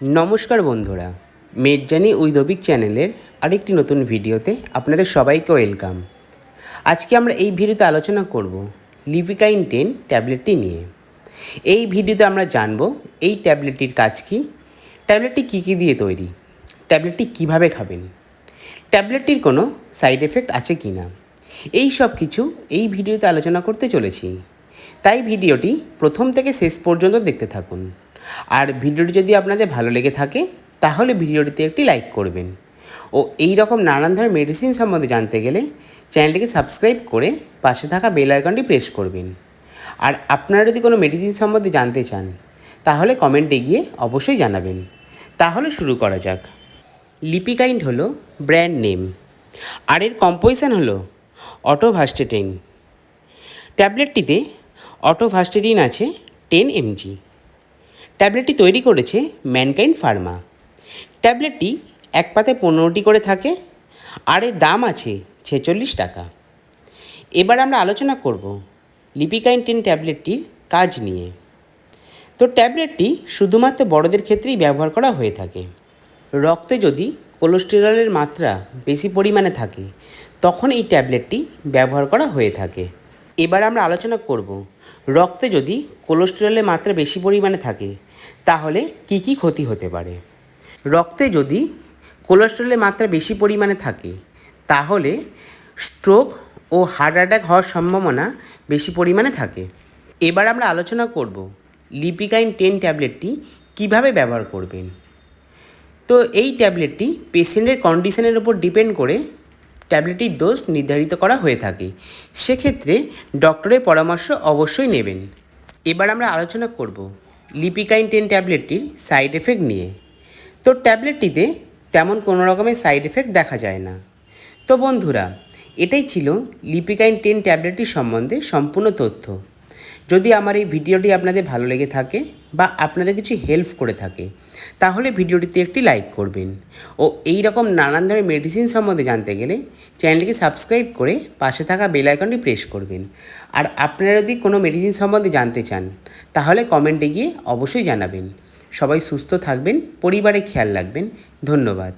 নমস্কার বন্ধুরা মেডজানি উইদবিক চ্যানেলের আরেকটি নতুন ভিডিওতে আপনাদের সবাইকে ওয়েলকাম। আজকে আমরা এই ভিডিওতে আলোচনা করব লিপিকাইন টেন ট্যাবলেটটি নিয়ে। এই ভিডিওতে আমরা জানব এই ট্যাবলেটটির কাজ কী, ট্যাবলেটটি কী কী দিয়ে তৈরি, ট্যাবলেটটি কীভাবে খাবেন, ট্যাবলেটটির কোনো সাইড এফেক্ট আছে কি না। এই সব কিছু এই ভিডিওতে আলোচনা করতে চলেছি। তাই ভিডিওটি প্রথম থেকে শেষ পর্যন্ত দেখতে থাকুন। আর ভিডিওটি যদি আপনাদের ভালো লেগে থাকে, তাহলে ভিডিওটিতে একটি লাইক করবেন। ও এই রকম নানান ধরনের মেডিসিন সম্বন্ধে জানতে গেলে চ্যানেলটিকে সাবস্ক্রাইব করে পাশে থাকা বেল আইকনটি প্রেস করবেন। আর আপনারা যদি কোনো মেডিসিন সম্বন্ধে জানতে চান, তাহলে কমেন্টে গিয়ে অবশ্যই জানাবেন। তাহলে শুরু করা যাক। লিপিকাইন্ড হলো ব্র্যান্ড নেম আর এর কম্পোজিশন হলো অটোভাস্টেটিন ট্যাবলেটটিতে অটোভাস্টেটিন আছে টেন এমজি। ট্যাবলেটটি তৈরি করেছে ম্যানকাইন্ড ফার্মা। ট্যাবলেটটি এক পাতে পনেরোটি করে থাকে, আর এর দাম আছে ছেচল্লিশ টাকা। এবার আমরা আলোচনা করব লিপিকাইন টেন ট্যাবলেটটির কাজ নিয়ে। তো ট্যাবলেটটি শুধুমাত্র বড়দের ক্ষেত্রেই ব্যবহার করা হয়ে থাকে। রক্তে যদি কোলেস্টেরলের মাত্রা বেশি পরিমাণে থাকে, তখন এই ট্যাবলেটটি ব্যবহার করা হয়ে থাকে। এবার আমরা আলোচনা করব, রক্তে যদি কোলেস্টেরলের মাত্রা বেশি পরিমাণে থাকে, তাহলে কি কি ক্ষতি হতে পারে? রক্তে যদি কোলেস্টেরলের মাত্রা বেশি পরিমাণে থাকে, তাহলে স্ট্রোক ও হার্ট অ্যাটাক হওয়ার সম্ভাবনা বেশি পরিমাণে থাকে। এবার আমরা আলোচনা করব লিপিকাইন টেন ট্যাবলেটটি কীভাবে ব্যবহার করবেন? তো এই ট্যাবলেটটি পেশেন্টের কন্ডিশনের উপর ডিপেন্ড করে ট্যাবলেটটির ডোজ নির্ধারিত করা হয়ে থাকে। সেক্ষেত্রে ডক্টরের পরামর্শ অবশ্যই নেবেন। এবার আমরা আলোচনা করব লিপিকাইন টেন ট্যাবলেটটির সাইড এফেক্ট নিয়ে। তো ট্যাবলেটটিতে তেমন কোনো রকমের সাইড এফেক্ট দেখা যায় না। তো বন্ধুরা, এটাই ছিল লিপিকাইন টেন ট্যাবলেটটি সম্বন্ধে সম্পূর্ণ তথ্য। যদি আমার এই ভিডিওটি আপনাদের ভালো লেগে থাকে বা আপনাদের কিছু হেল্প করে থাকে, তাহলে ভিডিওটিতে একটি লাইক করবেন। ও এই রকম নানান ধরনের মেডিসিন সম্বন্ধে জানতে গেলে চ্যানেলটিকে সাবস্ক্রাইব করে পাশে থাকা বেল আইকনটি প্রেস করবেন। আর আপনারা যদি কোনো মেডিসিন সম্বন্ধে জানতে চান, তাহলে কমেন্টে গিয়ে অবশ্যই জানাবেন। সবাই সুস্থ থাকবেন, পরিবারে খেয়াল রাখবেন। ধন্যবাদ।